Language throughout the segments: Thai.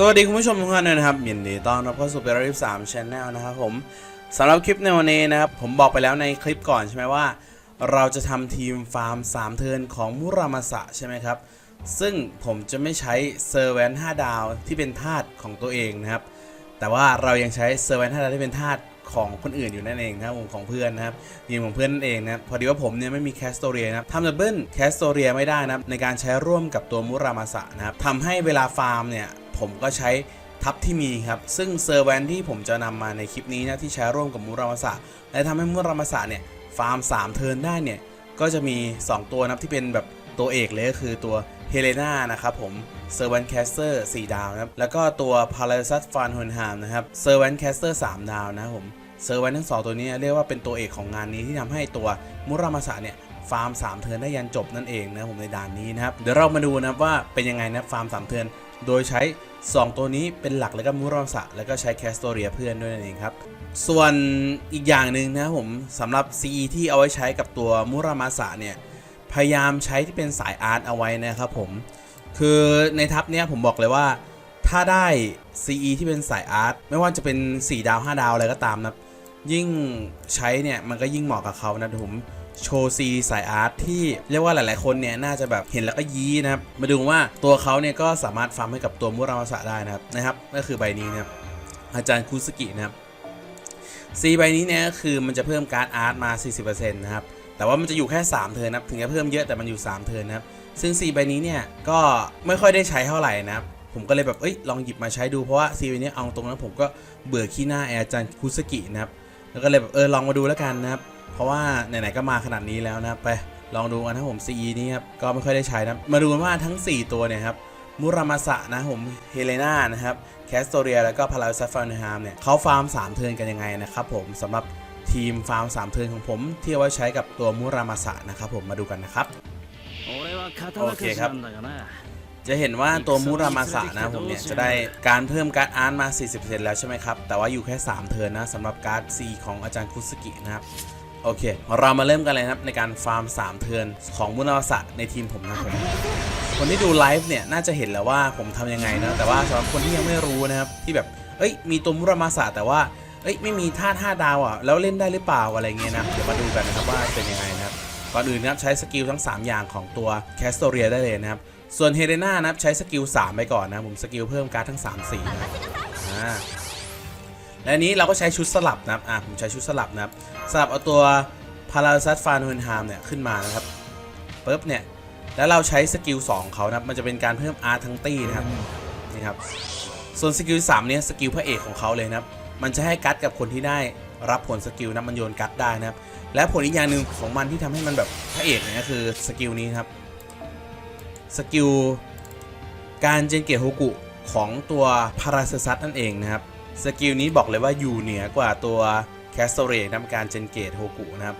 สวัสดีคุณผู้ชมทุกท่านด้วยนะครับยินดีต้อนรับเข้าสู่เปรริฟสามชแนลนะครับผมสำหรับคลิปในวันนี้นะครับ ผมบอกไปแล้วในคลิปก่อนใช่ไหมว่า เราจะทำทีมฟาร์ม 3 เทิร์นของมุรามาสะใช่ไหมครับ ซึ่งผมจะไม่ใช้เซอร์แวน5ดาวที่เป็นธาตุของตัวเองนะครับ แต่ว่าเรายังใช้เซอร์แวน5ดาวที่เป็นธาตุของคนอื่นอยู่นั่นเองนะครับของเพื่อนนะครับทีมของเพื่อนนั่นเองนะครับพอดีว่าผมเนี่ยไม่มีแคสโตเรียนะครับทำดับเบิลแคสโตเรียไม่ได้นะครับในการใช้ร่วมกับตัวมุรามาสะนะครับทำให้เวลาฟาร์มเนี่ย ผมก็ใช้ทับที่มีครับ ซึ่งเซอร์แวนที่ผมจะนำมาในคลิปนี้นะที่ใช้ร่วมกับมุรามาสะและทำให้มุรามาสะเนี่ยฟาร์ม 3 เทิร์นได้เนี่ย ก็จะมี 2 ตัวนะที่เป็นแบบตัวเอกเลยก็คือตัวเฮเลนานะครับผมเซอร์แวนแคสเตอร์4ดาวนะครับ แล้วก็ตัวพาราซัสฟานฮอนฮามนะครับเซอร์แวนแคสเตอร์3ดาวนะครับผมเซอร์แวนทั้งสองตัวนี้เรียกว่าเป็นตัวเอกของงานนี้ที่ทำให้ตัวมุรามาสะเนี่ยฟาร์ม 3 เทิร์นได้ยันจบนั่นเองนะผมในด่านนี้นะครับ เดี๋ยวเรามาดูนะว่าเป็นยังไงนะฟาร์ม 3 เทิร์น โดยใช้ 2 ตัวนี้เป็นหลักแล้วก็มูรอมสะแล้วก็ใช้แคสโตเรียเพื่อนด้วยนั่นเองครับ ส่วนอีกอย่างหนึ่งนะครับผมสำหรับ CE ที่เอาไว้ใช้กับตัวมูรามาสะเนี่ย พยายามใช้ที่เป็นสายอาร์ตเอาไว้นะครับผม คือในทัพเนี้ยผมบอกเลยว่าถ้าได้ CE ที่เป็นสายอาร์ตไม่ว่าจะเป็น 4 ดาว 5 ดาวอะไรก็ตามนะยิ่งใช้เนี่ยมันก็ยิ่งเหมาะกับเขานะผม โชว์ซีสายอาร์ตที่เรียกว่าหลาย ๆ คนเนี่ยน่าจะแบบเห็นแล้วก็ยี้นะครับ มาดูว่าตัวเขาเนี่ยก็สามารถฟาร์มให้กับตัวมุรามาสะได้นะครับนะครับ ก็คือใบนี้นะครับอาจารย์คุสกินะครับซีใบนี้เนี่ยคือมันจะเพิ่มการ์ดอาร์ตมา 40%นะครับแต่ว่ามันจะอยู่แค่ 3 เทินนะครับถึงจะเพิ่มเยอะแต่มันอยู่ 3 เทินนะครับซึ่งซีใบนี้เนี่ยก็ไม่ค่อยได้ใช้เท่าไหร่นะครับผมก็เลยแบบเอ้ยลองหยิบมาใช้ดูเพราะว่าซีใบนี้เอาตรงนั้นผมก็เบื่อขี้หน้าแอร์อาจารย์คุสกินะครับแล้วก็เลยแบบเออลองมาดูแล้วกันนะครับ เพราะว่าไหนๆก็มาขนาดนี้แล้วนะครับไปลองดูกันนะผม CE นี้ครับก็ไม่ค่อยได้ใช้นะมาดูกันว่าทั้ง 4 ตัวเนี่ยครับมุรามาสะนะผมเฮเลนานะครับแคสโตเรียแล้วก็พาราซัฟฟานฮามเนี่ยเขาฟาร์ม 3 เทิร์นกันยังไงนะครับผมสำหรับทีมฟาร์ม 3 เทิร์นของผมที่เอาไว้ใช้กับตัวมุรามาสะนะครับผมมาดูกันนะครับโอเคครับจะเห็นว่าตัวมุรามาสะนะผมเนี่ยจะได้การเพิ่มการ์ดอาร์ตมา 40%แล้วใช่ไหมครับ แต่ว่าอยู่แค่ 3 เทิร์นนะสำหรับการ์ด C ของอาจารย์คุสกินะครับ โอเค เรามาเริ่มกันเลยครับในการฟาร์ม 3 เทิร์นของมุรามาสะในทีมผมนะครับผมคนที่ดูไลฟ์เนี่ยน่าจะเห็นแล้วว่าผมทำยังไงนะแต่ว่าสำหรับคนที่ยังไม่รู้นะครับที่แบบเอ้ยมีตัวมุรามาสะแต่ว่าเอ้ยไม่มีท่าท่าดาวอะแล้วเล่นได้หรือเปล่าอะไรเงี้ยนะเดี๋ยวมาดูกันนะครับว่าเป็นยังไงนะครับก่อนอื่นนะครับใช้สกิลทั้ง 3 อย่างของตัวแคสโตเรียได้เลยนะครับส่วนเฮเดนานะครับใช้สกิล3ไปก่อนนะผมสกิลเพิ่มการ์ดทั้ง 3 สีนะครับอ่า และนนี้เราก็ใช้ชุดสลับนะครับ อ่าผมใช้ชุดสลับนะครับ สลับเอาตัวพาราซัสฟานฮุนฮามเนี่ยขึ้นมานะครับปุ๊บเนี่ย แล้วเราใช้สกิล2เขานะครับ มันจะเป็นการเพิ่มอาร์ทั้งตี้นะครับ นี่ครับ ส่วนสกิล3เนี่ยสกิลพระเอกของเขาเลยนะครับ มันจะให้กัดกับคนที่ได้รับผลสกิลนะมันโยนกัดได้นะครับ และผลอีกอย่างหนึ่งของมันที่ทำให้มันแบบพระเอกเนี่ยคือสกิลนี้ครับ สกิลการเจนเกตโฮกุของตัวพาราเซซัสนั่นเองนะครับ สกิลนี้บอกเลยว่าอยู่เหนือกว่าตัวแคสโตเรนำการเจนเกตโฮกุนะครับ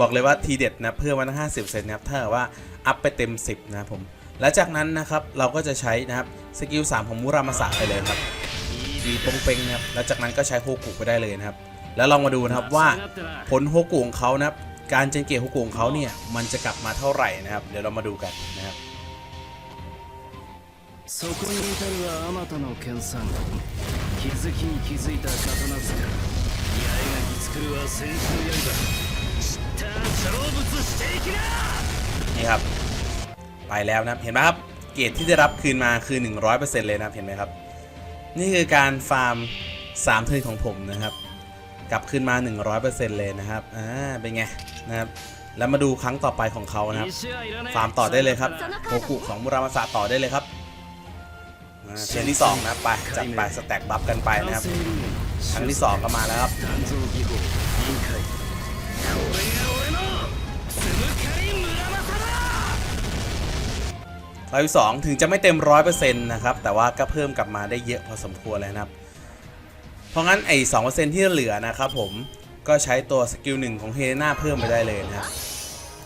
บอกเลยว่าทีเด็ดนะเพิ่มมาตั้ง 50เซนนะครับถ้าเกิดว่าอัพไปเต็ม 10 นะครับผม และจากนั้นนะครับเราก็จะใช้นะครับสกิล 3 ของมุรามาสะไปเลยครับดีปงเปงนะครับแล้วจากนั้นก็ใช้โฮกุไปได้เลยนะครับ แล้วลองมาดูนะครับว่า ผลโฮกุของเขานะครับ การเจนเกตโฮกุของเขาเนี่ย มันจะกลับมาเท่าไหร่นะครับ เดี๋ยวเรามาดูกันนะครับ そこに至るはあまたの研鑽 気づきに気づいた刀塚八重垣作るは戦士の刃知った成仏していきな นี่ครับ ไปแล้วนะครับ เห็นไหมครับ เกรดที่ได้รับคืนมาคือ 100%เลยนะครับ เห็นไหมครับ นี่คือการฟาร์ม 3 เทิร์นของผมนะครับ กลับคืนมา 100%เลยนะครับ อ่า เป็นไงนะครับ แล้วมาดูครั้งต่อไปของเขานะครับ 石はいらねえ ฟาร์มต่อได้เลยครับโฮกุของมุรามาสะต่อได้เลยครับอ่า เชียร์ที่สองนะไปจัดไปสแต็กบัฟกันไปนะครับครั้งที่สองก็มาแล้วครับร้อยสองถึงจะไม่เต็มร้อยเปอร์เซ็นต์นะครับ แต่ว่าก็เพิ่มกลับมาได้เยอะพอสมควรเลยนะครับ เพราะงั้นไอ้สองเปอร์เซ็นต์ที่เหลือนะครับผมก็ใช้ตัวสกิลหนึ่งของเฮเลนาเพิ่มไปได้เลยนะครับ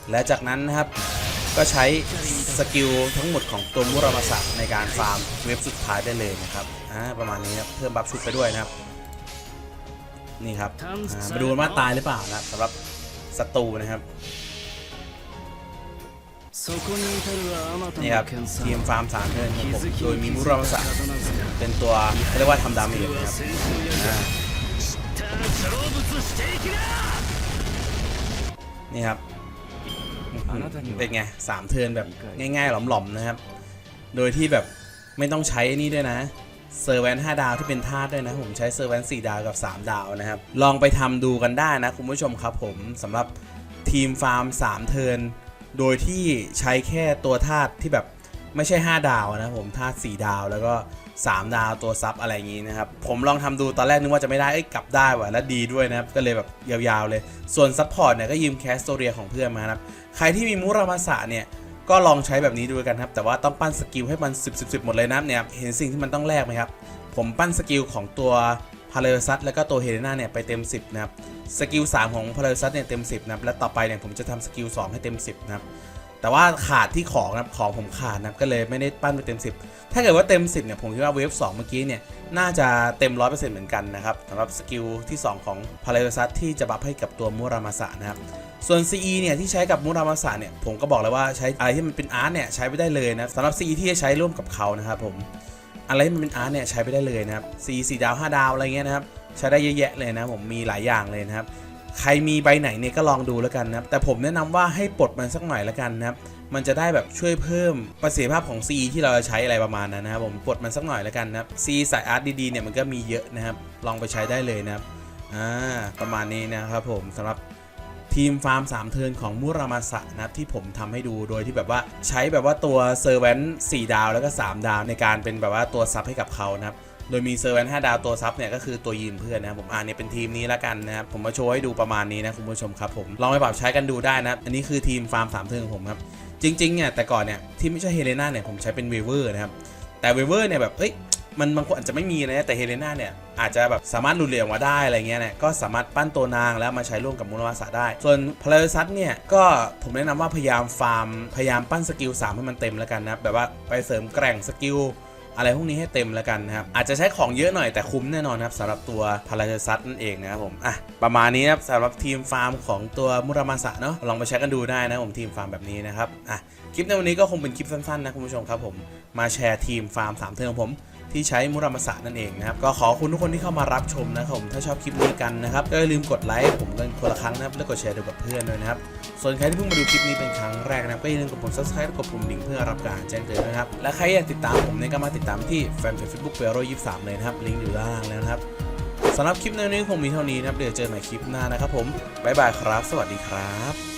และจากนั้นนะครับ ก็ใช้สกิลทั้งหมดของตัวมุรามาสะในการฟาร์มเว็บสุดท้ายได้เลยนะครับอ่าประมาณนี้นะเพิ่มบัฟชุดไปด้วยนะครับ นี่ครับมาดูว่าตายหรือเปล่านะสำหรับศัตรูนะครับนี่ครับทีมฟาร์มสามเทิร์นของผมโดยมีมุรามาสะเป็นตัวเรียกว่าทำดาเมจนะครับนี่ครับ เป็นไงสามเทิร์นแบบง่ายๆ หลอมๆนะครับ โดยที่แบบไม่ต้องใช้นี่ด้วยนะเซอร์แวน5ดาวที่เป็นธาตุด้วยนะ ผมใช้เซอร์แวน4ดาวกับ3ดาวนะครับ ลองไปทำดูกันได้นะ คุณผู้ชมครับผมสำหรับทีมฟาร์ม3เทิร์นโดยที่ใช้แค่ตัวธาตุที่แบบไม่ใช่5ดาวนะผมธาตุ4ดาวแล้วก็ 3 ดาวตัวซับอะไรอย่างนี้นะครับ ผมลองทำดูตอนแรกนึกว่าจะไม่ได้เอ้ยกลับได้ว่ะและดีด้วยนะครับ ก็เลยแบบยาวๆเลย ส่วนซัพพอร์ตเนี่ยก็ยืมแคสโตเรียของเพื่อนมานะครับ ใครที่มีมุรามาสะเนี่ยก็ลองใช้แบบนี้ดูกันครับ แต่ว่าต้องปั้นสกิลให้มัน 10 10 10หมดเลยนะเนี่ยเห็นสิ่งที่มันต้องแลกไหมครับ ผมปั้นสกิลของตัวพาเลซัสแล้วก็ตัวเฮเลนาเนี่ยไปเต็ม 10 นะครับ สกิล 3 ของพาเลซัสเนี่ยเต็ม 10 นะครับ และต่อไปเนี่ยผมจะทำสกิล 2 ให้เต็ม 10 นะครับ แต่ว่าขาดที่ของนะครับของผมขาดนะครับก็เลยไม่ได้ปั้นไปเต็ม 10 ถ้าเกิดว่าเต็ม 10เนี่ยผมคิดว่าเวฟ2เมื่อกี้เนี่ยน่าจะเต็ม 100%เหมือนกันนะครับสำหรับสกิลที่ 2 ของพาเลซัสที่จะบัฟให้กับตัวมูรามาสะนะครับส่วน CE เนี่ยที่ใช้กับมูรามาสะเนี่ยผมก็บอกเลยว่าใช้อะไรที่มันเป็นอาร์ตเนี่ยใช้ไปได้เลยนะสำหรับ CE ที่จะใช้ร่วมกับเขานะครับผมอะไรที่มันเป็นอาร์ตเนี่ยใช้ไปได้เลยนะครับ CE 4ดาว 5 ดาวอะไรเงี้ยนะครับใช้ได้เยอะแยะเลยนะผมมีหลายอย่างเลยนะครับ ใครมีใบไหนเนี่ยก็ลองดูแล้วกันนะครับแต่ผมแนะนำว่าให้ปลดมันสักหน่อยแล้วกันนะครับมันจะได้แบบช่วยเพิ่มประสิทธิภาพของ CE ที่เราจะใช้อะไรประมาณนั้นนะครับผมปลดมันสักหน่อยแล้วกันนะครับ C สายอาร์ตดีๆเนี่ยมันก็มีเยอะนะครับลองไปใช้ได้เลยนะครับอ่าประมาณนี้นะครับผมสำหรับทีมฟาร์ม3เทิร์นของมุรามาสะนะครับที่ผมทำให้ดูโดยที่แบบว่าใช้แบบว่าตัวเซอร์แวน4ดาวแล้วก็ 3 ดาวในการเป็นแบบว่าตัวซับให้กับเขานะครับ โดยมีเซอร์แวน5ดาวตัวซับเนี่ยก็คือตัวยืนเพื่อนนะครับผมอ่านเนี่ยเป็นทีมนี้แล้วกันนะครับผมมาโชว์ให้ดูประมาณนี้นะคุณผู้ชมครับผมลองไปปรับใช้กันดูได้นะอันนี้คือทีมฟาร์ม3เทิร์นของผมครับจริงๆเนี่ยแต่ก่อนเนี่ยที่ไม่ใช่เฮเลนาเนี่ยผมใช้เป็นเวเวอร์นะครับแต่เวเวอร์เนี่ยแบบเอ้ยมันบางคนอาจจะไม่มีนะแต่เฮเลนาเนี่ยอาจจะแบบสามารถหลุดเหลี่ยมมาได้อะไรเงี้ยเนี่ยก็สามารถปั้นตัวนางแล้วมาใช้ร่วมกับมูลวาสาได้ ส่วนพลาซัสเนี่ยก็ผมแนะนำว่าพยายามฟาร์มพยายามปั้นสกิล3ให้มันเต็มแล้วกันนะแบบว่าไปเสริมแกร่งสกิล อะไรพวกนี้ให้เต็มแล้วกันนะครับ อาจจะใช้ของเยอะหน่อยแต่คุ้มแน่นอนครับสำหรับตัวพาราซัสนั่นเองนะครับผมอะประมาณนี้นะครับสำหรับทีมฟาร์มของตัวมุรามาสะเนาะลองไปใช้กันดูได้นะผมทีมฟาร์มแบบนี้นะครับอะ คลิปในวันนี้ก็คงเป็นคลิปสั้นๆนะคุณผู้ชมครับผมมาแชร์ทีมฟาร์มสามเทิงของผมที่ใช้มุรามาสะนั่นเองนะครับก็ขอบคุณทุกคนที่เข้ามารับชมนะครับผมถ้าชอบคลิปนี้กันนะครับก็อย่าลืมกดไลค์ผมกันคนละครั้งนะครับแล้วกดแชร์ดูกับเพื่อนด้วยนะครับส่วนใครที่เพิ่งมาดูคลิปนี้เป็นครั้งแรกนะครับก็อย่าลืมกดปุ่ม subscribe และกดปุ่มลิงเพื่อรับการแจ้งเตือนนะครับและใครอยากติดตามผมเนี่ยก็มาติดตามที่แฟนเพจ Facebook เปโร23เลยนะครับลิงก์อยู่ด้านล่างแล้วนะครับสำหรับคลิปในวันนี้คงมีเท่านี้นะครับเดี๋ยวเจอใหม่คลิปหน้านะครับผมบ๊ายบายครับ สวัสดีครับ